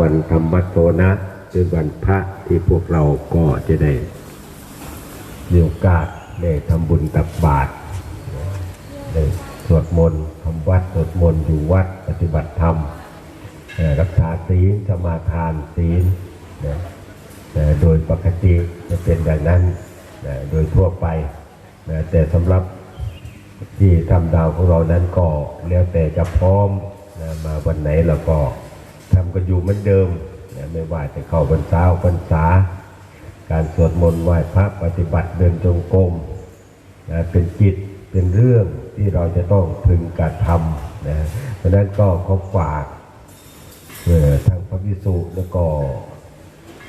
วันธรรมโตนะคือวันพระที่พวกเราก็จะได้มีโอกาสได้ทำบุญตักบาตรได้สวดมนต์ทำวัดสวดมนต์อยู่วัดปฏิบัติธรรมรักษาศีลสมาทานศีลนโดยปกติจะเป็นอย่างนั้นโดยทั่วไป แต่สำหรับที่ทำดาวของเรานั้นก็แล้วแต่จะพร้อมมาวันไหนเราก็ำกันอยู่เหมือนเดิมนะไม่ว่าจะเข้าพรรษาออกพรรษา การสวดมนต์ไหว้พระปฏิบัติเดินจงกรมนะเป็นจิตเป็นเรื่องที่เราจะต้องพึงกระทำนะเพราะนั้นก็ขอฝากทางพระวิสุแล้วก็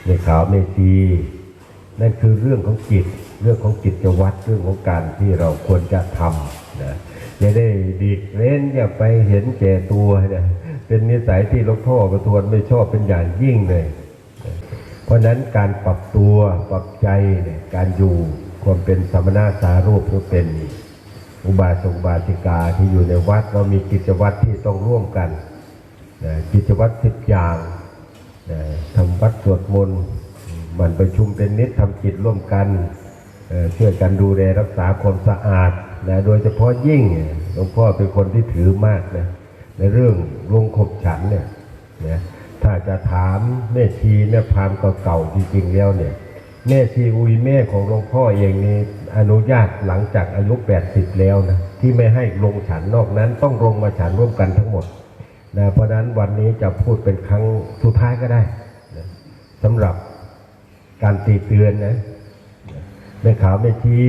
ในขาวเมธีนั่นคือเรื่องของจิต เรื่องของจิตวัตรเรื่องของการที่เราควรจะทำนะอย่าได้ดีเล่นอย่าไปเห็นแก่ตัวนะ เป็นนิสัยที่หลวงพ่อประทวนไม่ชอบเป็นอย่างยิ่งเลย เพราะฉะนั้นการปรับตัวปรับใจเนี่ยการอยู่ความเป็นสมณะสารูปหรือเป็นอุบาสกบาสิกาที่อยู่ในวัดเรามีกิจวัตรที่ต้องร่วมกันนะกิจวัตรสิบอย่างนะทำวัดสวดมนต์มันประชุมเป็นนิดทำกิจร่วมกันเอ่อช่วยกันดูแลรักษาความสะอาดนะโดยเฉพาะยิ่งหลวงพ่อเป็นคนที่ถือมากนะ ในเรื่องลงขบฉันเนี่ยนะถ้าจะถามแม่ชีแม่ยพามเก่าๆจริงๆแล้วเนี่ยแม่ชีอุยแม่ของหลวงพ่อเองนี่อนุญาตหลังจากอายุ 80 แล้วนะที่ไม่ให้ลงฉันนอกนั้นต้องลงมาฉันร่วมกันทั้งหมดนะเพราะฉะนั้นวันนี้จะพูดเป็นครั้งสุดท้ายก็ได้นะสำหรับการตีเตือนนะแม่ขาวแม่ชี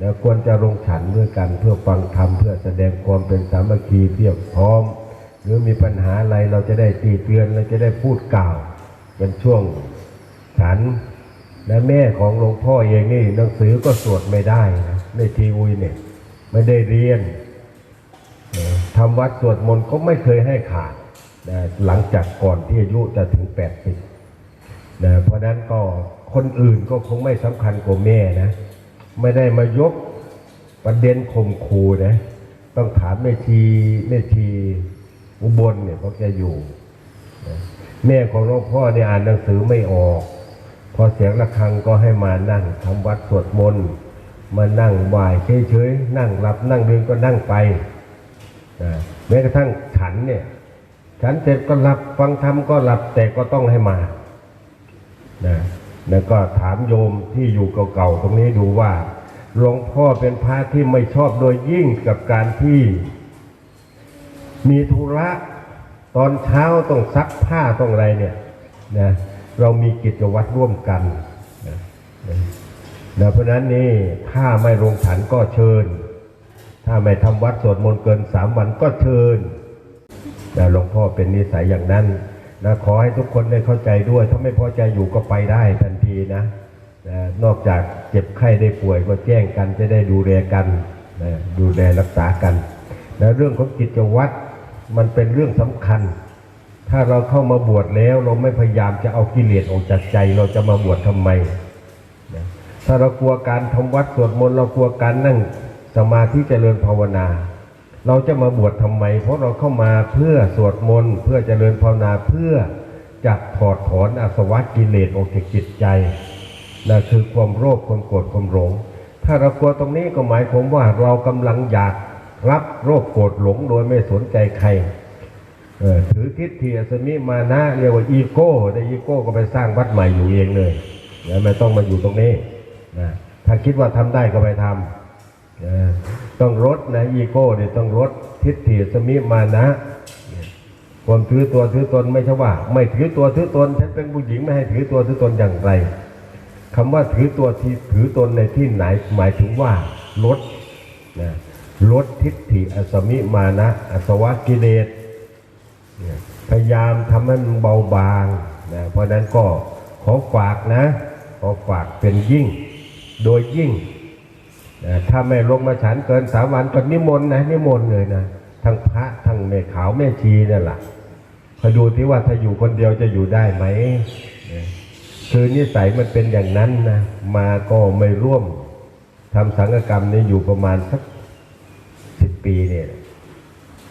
นะควรจะลงฉันด้วยกันเพื่อฟังธรรมเพื่อแสดงความเป็นสามัคคีเพียบพร้อม หรือมีปัญหาอะไรเราจะได้ตีเตือนเราจะได้พูดกล่าว เป็นช่วงฉัน และแม่ของหลวงพ่อเองนี่หนังสือก็สวดไม่ได้นะในทีวีเนี่ยไม่ได้เรียนทำวัดสวดมนต์ก็ไม่เคยให้ขาดนะหลังจากก่อนที่อายุจะถึงแปดสิบนะเพราะนั้นก็คนอื่นก็คงไม่สำคัญกว่าแม่นะ ไม่ได้มายกประเด็นข่มคูนะ ต้องถามแม่ชีแม่ชีอุบลเนี่ยเขาจะอยู่ แม่ของหลวงพ่อเนี่ยอ่านหนังสือไม่ออก พอเสียงะระฆังก็ให้มานั่งทำวัดสวดมนต์มานั่งไหว้เฉยๆนั่งหลับนั่งเดินก็นั่งไปแม้กระทั่งฉันเนี่ย ฉันเสร็จก็หลับฟังธรรมก็หลับแต่ก็ต้องให้มานะ แล้วก็ถามโยมที่อยู่เก่าๆตรงนี้ดูว่าหลวงพ่อเป็นพระที่ไม่ชอบโดยยิ่งกับการที่ มีธุระตอนเช้าต้องซักผ้าต้องอะไรเนี่ยนะเรามีกิจวัตรร่วมกันนะนะเพราะฉะนั้นนี่ถ้าไม่ลงฉันก็เชิญ ถ้าไม่ทำวัดสวดมนต์เกินสามวันก็เชิญนะหลวงพ่อเป็นนิสัยอย่างนั้น นะขอให้ทุกคนได้เข้าใจด้วย ถ้าไม่พอใจอยู่ก็ไปได้ทันทีนะนะนอกจากเจ็บไข้ได้ป่วยก็แจ้งกันจะได้ดูแลกันนะดูแลรักษากันนะเรื่องของกิจวัตรมันเป็นเรื่องสำคัญ ถ้าเราเข้ามาบวชแล้วเราไม่พยายามจะเอากิเลสออกจากใจ เราจะมาบวชทำไมนะถ้าเรากลัวการทำวัดสวดมนต์เรากลัวการนั่งสมาธิเจริญภาวนา เราจะมาบวชทำไม เพราะเราเข้ามาเพื่อสวดมนต์เพื่อเจริญภาวนาเพื่อจะถอดถอนอาสวะกิเลสออกจากจิตใจนั่นคือความโลภความโกรธความหลง ถ้าเรากลัวตรงนี้ก็หมายความว่าเรากำลังอยากรับโรคโกรธหลงโดยไม่สนใจใครถือทิฏฐิอสมิมานะเรียกว่าอีโก้แต่อีโก้ก็ไปสร้างวัดใหม่อยู่เองเลยนะไม่ต้องมาอยู่ตรงนี้นะถ้าคิดว่าทำได้ก็ไปทำ ต้องลดนะอีโก้เนี่ยต้องลดทิฏฐิสมิมานะความถือตัวถือตนไม่ใช่ว่า ไม่ถือตัวถือตนฉันเป็นผู้หญิงไม่ให้ถือตัวถือตนอย่างไรคำว่าถือตัวที่ถือตนในที่ไหนหมายถึงว่าลดนะลดทิฏฐิอสมิมานะอสวะกิเลสพยายามทำให้มันเบาบางนะเพราะนั้นก็ขอฝากนะ ขอฝากเป็นยิ่ง โดยยิ่ง ถ้าไม่ลงมาฉันเกินสามวันก็นิมนต์นะนิมนต์เลยนะทั้งพระทั้งแม่ขาวแม่ชีนั่นแหละคอยดูที่ว่าถ้าอยู่คนเดียวจะอยู่ได้ไหมคือนิสัยมันเป็นอย่างนั้นนะมาก็ไม่ร่วมทำสังฆกรรมนี้อยู่ประมาณสักสิบปีเนี่ย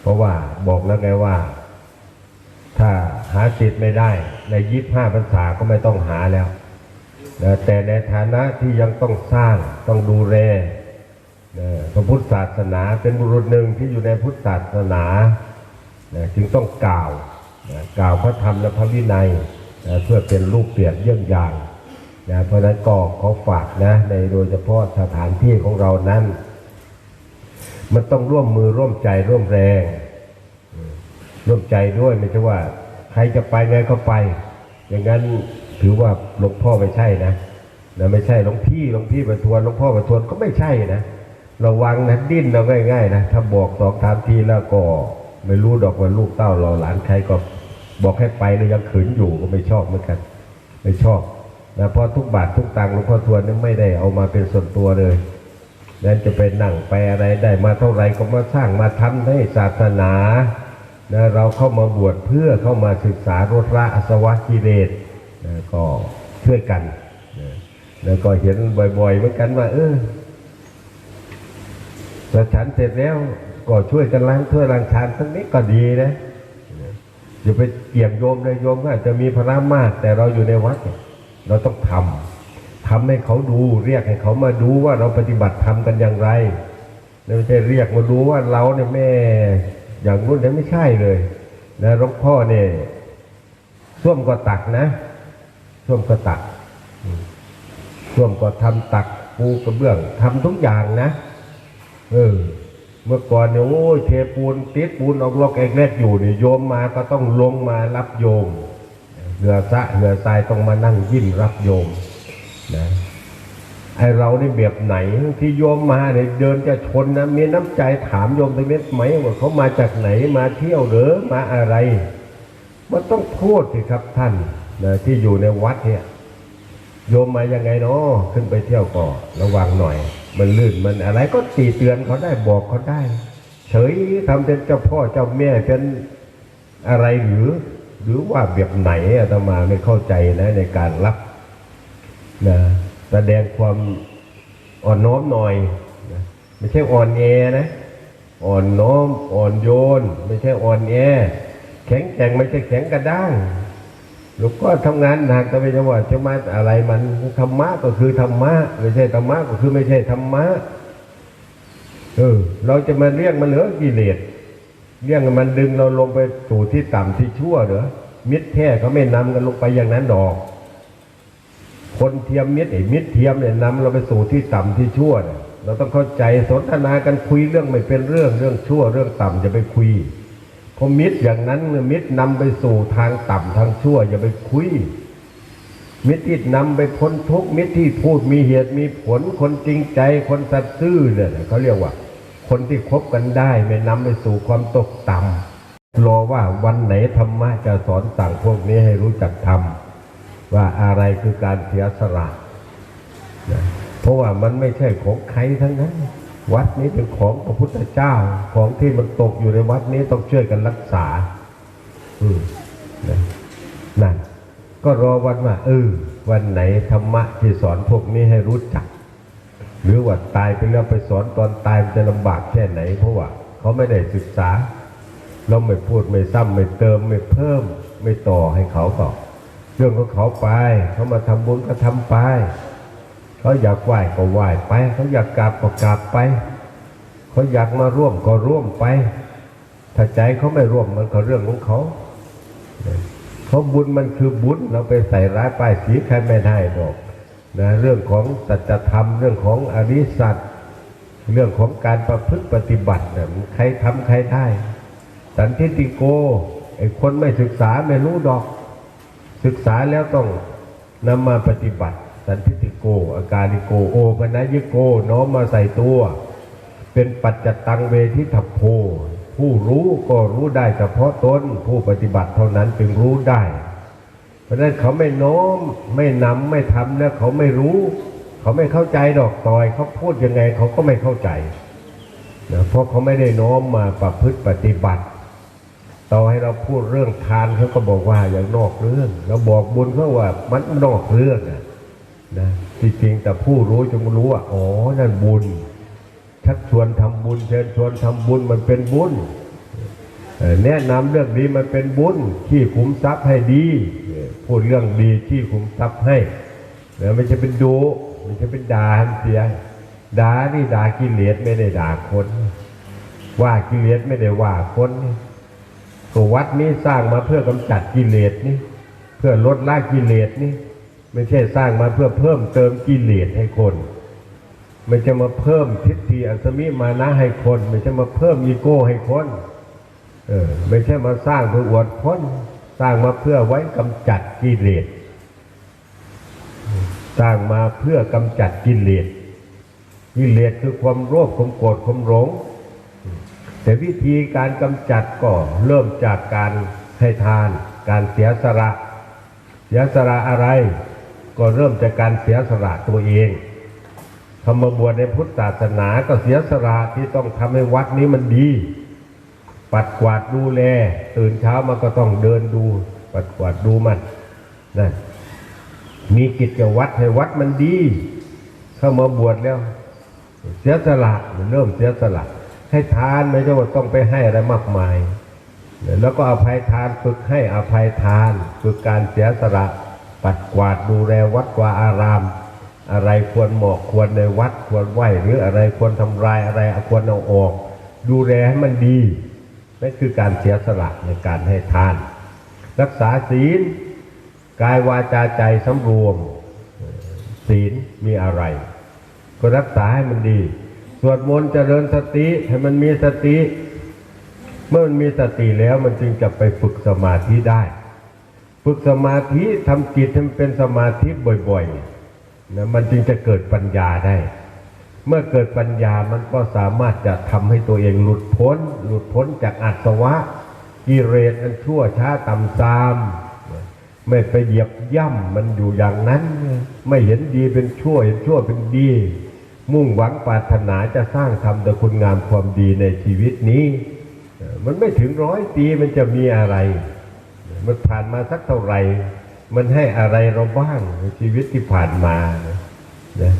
เพราะว่าบอกแล้วไงว่า ถ้าหาสิทธิ์ไม่ได้ ในยี่ห้าพรรษาก็ไม่ต้องหาแล้วแต่ในฐานะที่ยังต้องสร้างต้องดูแล พระพุทธศาสนาเป็นบุรุษหนึ่งที่อยู่ในพุทธศาสนาจึงต้องกล่าวกล่าวพระธรรมและพระวินัยเพื่อเป็นรูปเปรียบเยี่ยงอย่างนะเพราะฉะนั้นก็ขอฝากนะในโดยเฉพาะสถานที่ของเรานั้น มันต้องร่วมมือร่วมใจร่วมแรง ร่วมใจด้วยไม่ใช่ว่า ใครจะไปไงก็ไป อย่างนั้นถือว่าหลวงพ่อไม่ใช่นะนะไม่ใช่หลวงพี่หลวงพี่ประทวนหลวงพ่อประทวนก็ไม่ใช่นะ ระวังนะดิ้นเราง่ายๆนะถ้าบอกสองสามทีแล้วก็ไม่รู้ดอกว่าลูกเต้าเราหลานใครก็บอกให้ไปแล้วยังขืนอยู่ก็ไม่ชอบเหมือนกัน ไม่ชอบนะเพราะทุกบาททุกตังค์หลวงพ่อทวนนี่ไม่ได้เอามาเป็นส่วนตัวเลยนั้นจะเป็นนั่งไปอะไรได้มาเท่าไหร่ก็มาสร้างมาทำให้ศาสนานะเราเข้ามาบวชเพื่อเข้ามาศึกษาลดละอสวะกิเลสนะก็ช่วยกันนะแล้วก็เห็นบ่อยๆเหมือนกันว่า เออ ถ้าฉันเสร็จแล้วก็ช่วยกันล้างถ้วยล้างชามทั้งนี้ก็ดีนะอย่าไปเกี่ยงโยมเลยโยมก็อาจจะมีพระมาก แต่เราอยู่ในวัด เราต้องทำทำให้เขาดู เรียกให้เขามาดูว่าเราปฏิบัติทำกันอย่างไรไม่ใช่เรียกมาดูว่าเราเนี่ยแม่ อย่างนู้นเนี่ยไม่ใช่เลยนะหลวงพ่อเนี่ยส้วมก็ตักนะส้วมก็ตักส้วมก็ทำตักปูกระเบื้องทำทุกอย่างนะ เออ เมื่อก่อนเนี่ยโอ้ยเทปูนติดปูนออกลอกแอกแรกอยู่เนี่ยโยมมาก็ต้องลงมารับโยมเหือสะเหือทรายต้องมานั่งยิ้มรับโยมนะไอเรานี่แบบไหนที่โยมมาเนี่ยเดินจะชนนะมีน้ำใจถามโยมตรงนี้ไหมว่าเขามาจากไหนมาเที่ยวหรือมาอะไรมันต้องพูดสิครับท่านนะที่อยู่ในวัดเนี่ยโยมมายังไงเนาะขึ้นไปเที่ยวก่อนระวังหน่อย มันลื่นมันอะไรก็ตีเตือนเขาได้บอกเขาได้ เฉยทำเป็นเจ้าพ่อเจ้าแม่เป็นอะไรหรือ หรือว่าแบบไหนอาตมาไม่เข้าใจนะในการรับนะแสดงความอ่อนน้อมหน่อยนะไม่ใช่อ่อนแอนะ อ่อนน้อมอ่อนโยน ไม่ใช่อ่อนแอ แข็งแกร่งไม่ใช่แข็งกระด้าง หลวงพ่อทำงานหนักแต่ไม่ใช่ว่าจะมาอะไรมันธรรมะก็คือธรรมะไม่ใช่ธรรมะก็คือไม่ใช่ธรรมะเออเราจะมาเรียกมันเหลือกิเลสเรียกมันดึงเราลงไปสู่ที่ต่ำที่ชั่วเหรอมิตรแท้เขาไม่นำกันลงไปอย่างนั้นดอก คนเทียมมิตรไอ้มิตรเทียมเนี่ยนำเราไปสู่ที่ต่ำที่ชั่วเนี่ยเราต้องเข้าใจสนทนากันคุยเรื่องไม่เป็นเรื่องเรื่องชั่วเรื่องต่ำจะไปคุย พอมิตรอย่างนั้นเนี่ยมิตรนำไปสู่ทางต่ำทางชั่ว อย่าไปคุย มิตรที่นำไปพ้นทุกมิตรที่พูดมีเหตุมีผลคนจริงใจคนสัตย์ซื่อเนี่ยเขาเรียกว่า คนที่คบกันได้ไม่นำไปสู่ความตกต่ำรอว่าวันไหนธรรมะจะสอนสั่งพวกนี้ให้รู้จักทำว่าอะไรคือการเสียสละนะเพราะว่ามันไม่ใช่ของใครทั้งนั้น วัดนี้เป็นของพระพุทธเจ้าของที่มันตกอยู่ในวัดนี้ต้องช่วยกันรักษา อืมนะนั่นก็รอวันว่าเออวันไหนธรรมะที่สอนพวกนี้ให้รู้จัก หรือว่าตายไปแล้วไปสอนตอนตายมันจะลำบากแค่ไหน เพราะว่าเขาไม่ได้ศึกษา เราไม่พูดไม่ซ้ำไม่เติมไม่เพิ่ม ไม่ต่อให้เขาต่อเรื่องของเขาไปเขามาทำบุญก็ทำไป เขาอยากไหว้ก็ไหว้ไป เขาอยากกราบก็กราบไป เขาอยากมาร่วมก็ร่วมไป ถ้าใจเขาไม่ร่วมมันก็เรื่องของเขาเขาบุญมันคือบุญเราไปใส่ร้ายป้ายสีใครไม่ได้หรอกนะเรื่องของสัจธรรม เรื่องของอริสัตเรื่องของการประพฤติปฏิบัติเนี่ยใครทำใครได้ สันทิติโกไอ้คนไม่ศึกษาไม่รู้ดอก ศึกษาแล้วต้องนำมาปฏิบัติ สันทิติโก อาการิโก โอปนยิโก น้อมมาใส่ตัว เป็นปัจจตังเวทิทัพโพ ผู้รู้ก็รู้ได้เฉพาะตนผู้ปฏิบัติเท่านั้นจึงรู้ได้ เพราะฉะนั้นเขาไม่น้อมไม่นำไม่ทำแล้วเขาไม่รู้ เขาไม่เข้าใจดอกตอย เขาพูดยังไงเขาก็ไม่เข้าใจนะเพราะเขาไม่ได้น้อมมาประพฤติปฏิบัติ ต่อให้เราพูดเรื่องทานเขาก็บอกว่าอย่างนอกเรื่อง เราบอกบุญเขาว่ามันนอกเรื่องนะ นะที่จริงแต่ผู้รู้จงรู้ว่าอ๋อนั่นบุญ ชักชวนทำบุญ เชิญชวนทำบุญมันเป็นบุญแนะนำเรื่องดีมันเป็นบุญที่ขุมทรัพย์ให้ดีพูดเรื่องดีที่ขุมทรัพย์ให้แล้วไม่ใช่เป็นดูไม่ใช่เป็นด่าให้เสียด่านี่ด่ากิเลสไม่ได้ด่าคนว่ากิเลสไม่ได้ว่าคนวัดนี้สร้างมาเพื่อกำจัดกิเลสนี่ เพื่อลดละกิเลสนี่ ไม่ใช่สร้างมาเพื่อเพิ่มเติมกิเลสให้คน ไม่ใช่มาเพิ่มทิฏฐิอัศมิมานะให้คน ไม่ใช่มาเพิ่มอีโก้ให้คนเออไม่ใช่มาสร้างเพื่ออวดคนสร้างมาเพื่อไว้กำจัดกิเลสสร้างมาเพื่อกำจัดกิเลสกิเลสคือความโลภความโกรธความหลง แต่วิธีการกำจัดก็เริ่มจากการให้ทาน การเสียสละเสียสละอะไร ก็เริ่มจากการเสียสละตัวเองทำมาบวชในพุทธศาสนาก็เสียสละที่ต้องทำให้วัดนี้มันดี ปัดกวาดดูแล ตื่นเช้ามาก็ต้องเดินดู ปัดกวาดดูมันนั่นมีกิจวัตรให้วัดมันดี เข้ามาบวชแล้ว เสียสละเริ่มเสียสละ ให้ทานไม่ใช่ว่าต้องไปให้อะไรมากมาย แล้วก็อภัยทานฝึกให้อภัยทานฝึกการเสียสละ ปัดกวาดดูแลวัดวาอาราม อะไรควรเหมาะควรในวัดควรไหวหรืออะไรควรทำลายอะไรควรเอาออก ดูแลให้มันดีนั่นคือการเสียสละในการให้ทาน รักษาศีลกายวาจาใจสำรวม ศีลมีอะไร ก็รักษาให้มันดีสวดมนต์เจริญสติให้มันมีสติ เมื่อมันมีสติแล้วมันจึงจะไปฝึกสมาธิได้ ฝึกสมาธิทำจิตให้มันเป็นสมาธิบ่อยๆนะมันจึงจะเกิดปัญญาได้ เมื่อเกิดปัญญามันก็สามารถจะทำให้ตัวเองหลุดพ้น หลุดพ้นจากอาสวะกิเลสอันชั่วช้าต่ำซามไม่ไปเหยียบย่ำมันอยู่อย่างนั้น ไม่เห็นดีเป็นชั่วเห็นชั่วเป็นดี มุ่งหวังปรารถนาจะสร้างทำแต่คุณงามความดีในชีวิตนี้ มันไม่ถึงร้อยปีมันจะมีอะไร มันผ่านมาสักเท่าไหร่ มันให้อะไรเราบ้างในชีวิตที่ผ่านมานะ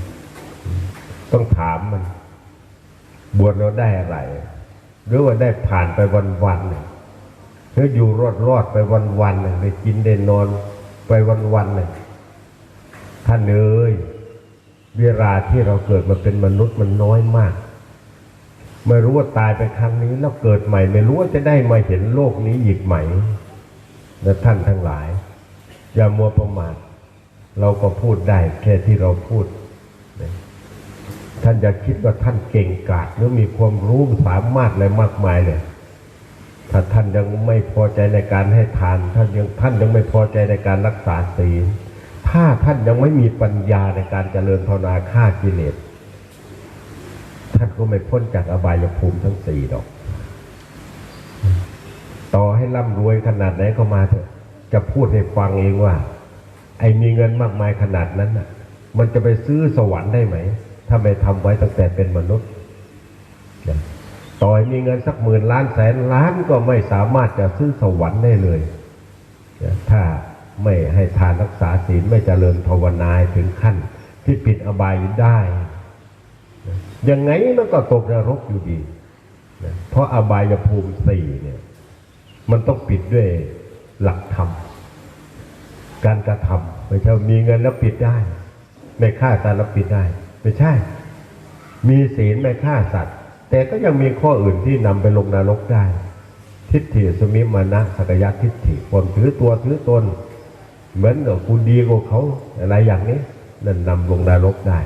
ต้องถามมัน บวชเราได้อะไร หรือว่าได้ผ่านไปวันๆเนี่ยหรืออยู่รอดรอดๆไปวันๆเนี่ยได้กินได้นอนไปวันๆเนี่ยท่านเอ๋ยเวลาที่เราเกิดมาเป็นมนุษย์มันน้อยมาก ไม่รู้ว่าตายไปครั้งนี้แล้วเกิดใหม่ ไม่รู้ว่าจะได้มาเห็นโลกนี้อีกไหม และท่านทั้งหลาย อย่ามัวประมาทเราก็พูดได้แค่ที่เราพูด ท่านอย่าคิดว่าท่านเก่งกาจหรือมีความรู้สามารถอะไรมากมายเลยถ้าท่านยังไม่พอใจในการให้ทานท่านยังท่านยังไม่พอใจในการรักษาศีลถ้าท่านยังไม่มีปัญญาในการเจริญภาวนาฆ่ากิเลสท่านก็ไม่พ้นจากอบายภูมิทั้งสี่ดอก ให้ร่ำรวยขนาดไหนก็มาเถอะจะพูดให้ฟังเองว่า ไอ้มีเงินมากมายขนาดนั้นน่ะ มันจะไปซื้อสวรรค์ได้ไหม ถ้าไม่ทำไว้ตั้งแต่เป็นมนุษย์ต่อให้มีเงินสักหมื่นล้านแสนล้านก็ไม่สามารถจะซื้อสวรรค์ได้เลย ถ้าไม่ให้ทานรักษาศีลไม่เจริญภาวนาถึงขั้น ที่ปิดอบายได้ ยังไงมันก็ตกนรกอยู่ดี เพราะอบายภูมิสี่เนี่ย มันต้องปิดด้วยหลักธรรม การกระทำไม่ใช่มีเงินแล้วปิดได้ ไม่ฆ่าสัตว์แล้วปิดได้ ไม่ใช่ มีศีลไม่ฆ่าสัตว์ แต่ก็ยังมีข้ออื่นที่นำไปลงนรกได้ ทิฏฐิสมิมานะสักยะทิฏฐิความถือตัวถือตน เหมือนกับกูดีกว่าเขาอะไรอย่างนี้นั่นนำลงนรกได้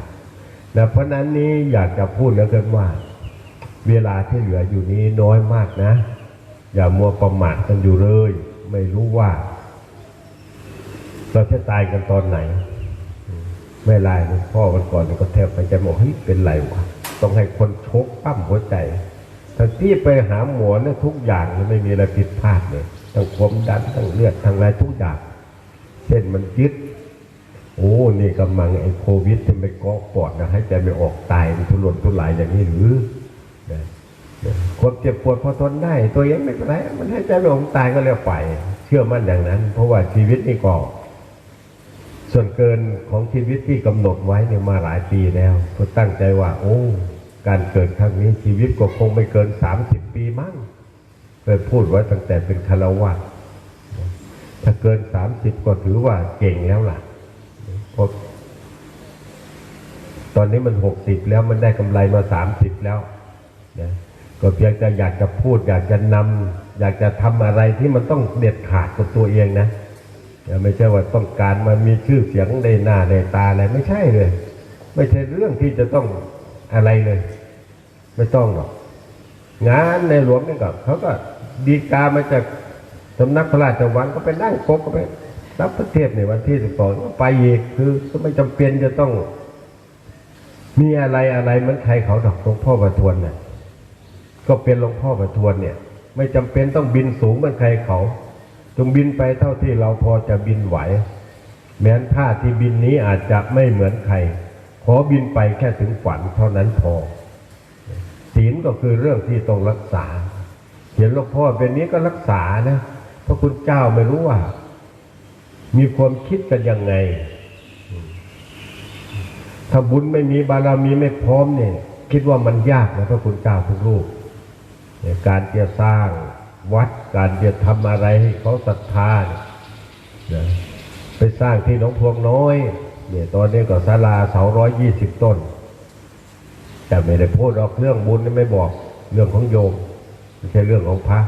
นะเพราะนั้นนี้อยากจะพูดเหลือเกินว่า เวลาที่เหลืออยู่นี้น้อยมากนะ อย่ามัวประมาทกันอยู่เลย ไม่รู้ว่า เราจะตายกันตอนไหน ไม่ไรหลวงพ่อวันก่อนก็แทบไปใจบอกเฮ้ยเป็นไรวะต้องให้คนชกปั้มหัวใจถ้าที่ไปหาหมอเนี่ยทุกอย่างเนี่ยไม่มีอะไรผิดพลาดเลยทั้งความดันทั้งเลือดทั้งอะไรทุกอย่างเช่นมันยึดโอ้นี่กำลังไอ้โควิดที่ไปกาะปอดนะให้ใจไม่ออกตายมันทุรนทุรายอย่างนี้หรือ ความเจ็บปวดพอทนได้ ตัวเองไม่เป็นไรมันให้ใจไม่ออกตายก็แล้วไป เชื่อมั่นอย่างนั้น เพราะว่าชีวิตนี่ก็ส่วนเกินของชีวิตที่กำหนดไว้เนี่ยมาหลายปีแล้วก็ตั้งใจว่า โอ้ การเกิดครั้งนี้ชีวิตก็คงไม่เกินสามสิบปีมั้งก็ยพูดไว้ตั้งแต่เป็นคารวะถ้าเกินสามสิบก็ถือว่าเก่งแล้วล่ะเพราะตอนนี้มันหกสิบแล้วมันได้กำไรมาสามสิบแล้วนะ ก็เพียงแต่อยากจะพูด อยากจะนำอยากจะทำอะไรที่มันต้องเด็ดขาดกับตัวเองนะอย่าไม่ใช่ว่าต้องการมามีชื่อเสียงในหน้าในตาอะไรไม่ใช่เลย ไม่ใช่เรื่องที่จะต้องอะไรเลย ไม่ต้องหรอกงานในหลวงนี่ก็เขาก็ดีกามาจากสำนักพระราชวังก็ไปนั่งปกก็ไปรับประเทศในวันที่สิบสองก็ไปอีกคือก็ไม่จำเป็นจะต้อง มีอะไรอะไรเหมือนใครเขาดอกหลวงพ่อประทวนเนี่ย ก็เป็นหลวงพ่อประทวนเนี่ย ไม่จำเป็นต้องบินสูงเหมือนใครเขา จงบินไปเท่าที่เราพอจะบินไหว แม้นท่าที่บินนี้อาจจะไม่เหมือนใคร ขอบินไปแค่ถึงฝันเท่านั้นพอศีลก็คือเรื่องที่ต้องรักษา เห็นหลวงพ่อเป็นนี้ก็รักษานะพระคุณเจ้าไม่รู้ว่า มีความคิดกันยังไง ถ้าบุญไม่มีบารมีไม่พร้อมเนี่ย คิดว่ามันยากนะพระคุณเจ้าทุกรูป การจะสร้างวัดการจะทำอะไรให้เขาศรัทธานะไปสร้างที่หนองพวงน้อยเนี่ยตอนนี้ก็ศาลาเสาร้อยยี่สิบต้น แต่ไม่ได้พูดออกเรื่องบุญไม่บอกเรื่องของโยมไม่ใช่เรื่องของพระ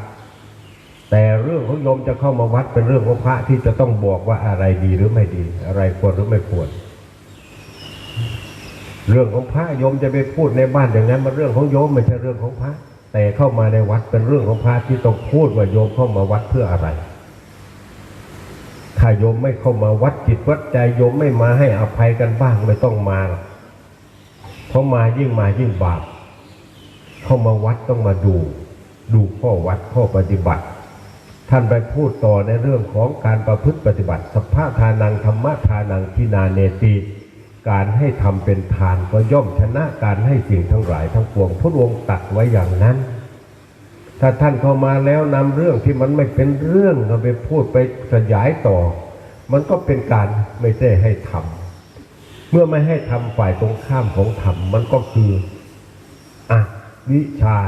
แต่เรื่องของโยมจะเข้ามาวัดเป็นเรื่องของพระที่จะต้องบอกว่าอะไรดีหรือไม่ดี อะไรควรหรือไม่ควร เรื่องของพระโยมจะไปพูดในบ้านอย่างนั้นมันเรื่องของโยมไม่ใช่เรื่องของพระ แต่เข้ามาในวัดเป็นเรื่องของพระที่ต้องพูดว่าโยมเข้ามาวัดเพื่ออะไร ถ้าโยมไม่เข้ามาวัดจิตวัดใจโยมไม่มาให้อภัยกันบ้างไม่ต้องมาเพราะมายิ่งมายิ่งบาปเข้ามาวัดต้องมาดู ดูข้อวัดข้อปฏิบัติ ท่านไปพูดต่อในเรื่องของการประพฤติปฏิบัติสภาทานังธรรมทานังทินาเนติการให้ทำเป็นทานก็ย่อมชนะการให้สิ่งทั้งหลายทั้งปวงพระองค์ตัดไว้อย่างนั้น ถ้าท่านเข้ามาแล้วนำเรื่องที่มันไม่เป็นเรื่องก็ไปพูดไปขยายต่อ มันก็เป็นการไม่ได้ให้ทำเมื่อไม่ให้ทำฝ่ายตรงข้ามของธรรมมันก็คืออวิชา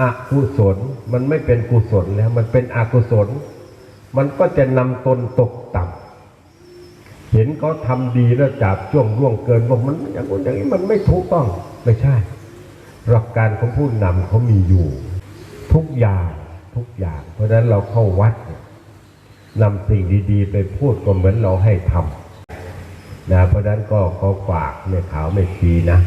อากุศล มันไม่เป็นกุศลแล้ว มันเป็นอกุศล มันก็จะนำตนตกต่ำเห็นเขาทำดีแล้วจับจ้วงร่วงเกินว่ามันอย่างนู้นอย่างนี้มันไม่ถูกต้องไม่ใช่หลักการของผู้นำเขามีอยู่ ทุกอย่างทุกอย่าง เพราะฉะนั้นเราเข้าวัดนำสิ่งดีๆ ไปพูดก็เหมือนเราให้ทำนะเพราะฉะนั้นก็ขอฝากแม่ขาวแม่ชีนะ